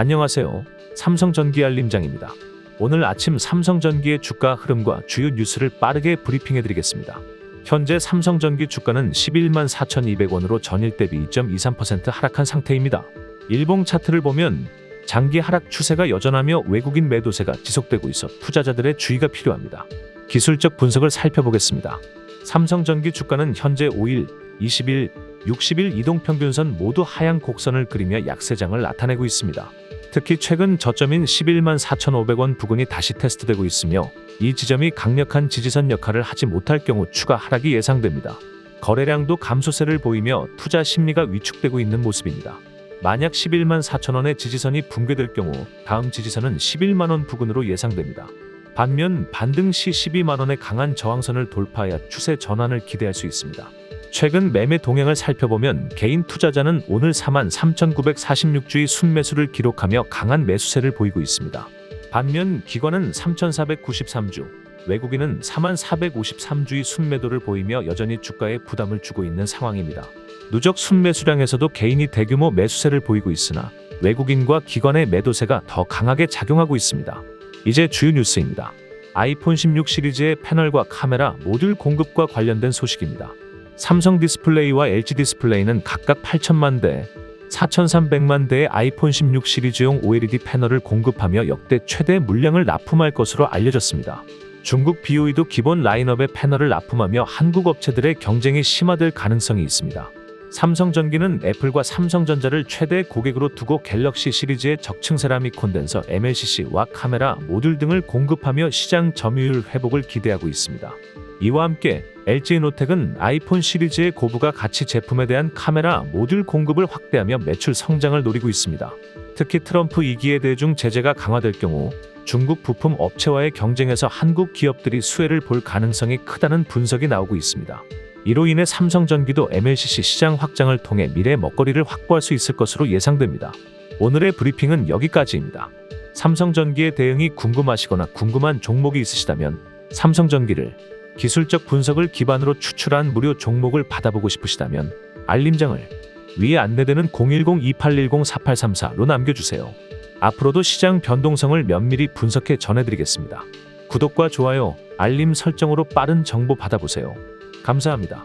안녕하세요. 삼성전기 알림장입니다. 오늘 아침 삼성전기의 주가 흐름과 주요 뉴스를 빠르게 브리핑해 드리겠습니다. 현재 삼성전기 주가는 11만 4,200원으로 전일 대비 2.23% 하락한 상태입니다. 일봉 차트를 보면 장기 하락 추세가 여전하며 외국인 매도세가 지속되고 있어 투자자들의 주의가 필요합니다. 기술적 분석을 살펴보겠습니다. 삼성전기 주가는 현재 5일, 20일, 60일 이동평균선 모두 하향 곡선을 그리며 약세장을 나타내고 있습니다. 특히 최근 저점인 11만 4,500원 부근이 다시 테스트되고 있으며 이 지점이 강력한 지지선 역할을 하지 못할 경우 추가 하락이 예상됩니다. 거래량도 감소세를 보이며 투자 심리가 위축되고 있는 모습입니다. 만약 11만 4천원의 지지선이 붕괴될 경우 다음 지지선은 11만원 부근으로 예상됩니다. 반면 반등 시 12만원의 강한 저항선을 돌파하여 추세 전환을 기대할 수 있습니다. 최근 매매 동향을 살펴보면 개인 투자자는 오늘 4만 3,946주의 순매수를 기록하며 강한 매수세를 보이고 있습니다. 반면 기관은 3,493주, 외국인은 4만 453주의 순매도를 보이며 여전히 주가에 부담을 주고 있는 상황입니다. 누적 순매수량에서도 개인이 대규모 매수세를 보이고 있으나 외국인과 기관의 매도세가 더 강하게 작용하고 있습니다. 이제 주요 뉴스입니다. 아이폰 16 시리즈의 패널과 카메라 모듈 공급과 관련된 소식입니다. 삼성 디스플레이와 LG 디스플레이는 각각 8천만 대, 4,300만 대의 아이폰 16 시리즈용 OLED 패널을 공급하며 역대 최대 물량을 납품할 것으로 알려졌습니다. 중국 BOE도 기본 라인업의 패널을 납품하며 한국 업체들의 경쟁이 심화될 가능성이 있습니다. 삼성전기는 애플과 삼성전자를 최대 고객으로 두고 갤럭시 시리즈의 적층 세라믹 콘덴서 MLCC와 카메라 모듈 등을 공급하며 시장 점유율 회복을 기대하고 있습니다. 이와 함께 LG노텍은 아이폰 시리즈의 고부가 가치 제품에 대한 카메라 모듈 공급을 확대하며 매출 성장을 노리고 있습니다. 특히 트럼프 2기에 대중 제재가 강화될 경우 중국 부품 업체와의 경쟁에서 한국 기업들이 수혜를 볼 가능성이 크다는 분석이 나오고 있습니다. 이로 인해 삼성전기도 MLCC 시장 확장을 통해 미래 먹거리를 확보할 수 있을 것으로 예상됩니다. 오늘의 브리핑은 여기까지입니다. 삼성전기의 대응이 궁금하시거나 궁금한 종목이 있으시다면 삼성전기를 기술적 분석을 기반으로 추출한 무료 종목을 받아보고 싶으시다면 알림장을 위에 안내되는 010-2810-4834로 남겨주세요. 앞으로도 시장 변동성을 면밀히 분석해 전해드리겠습니다. 구독과 좋아요, 알림 설정으로 빠른 정보 받아보세요. 감사합니다.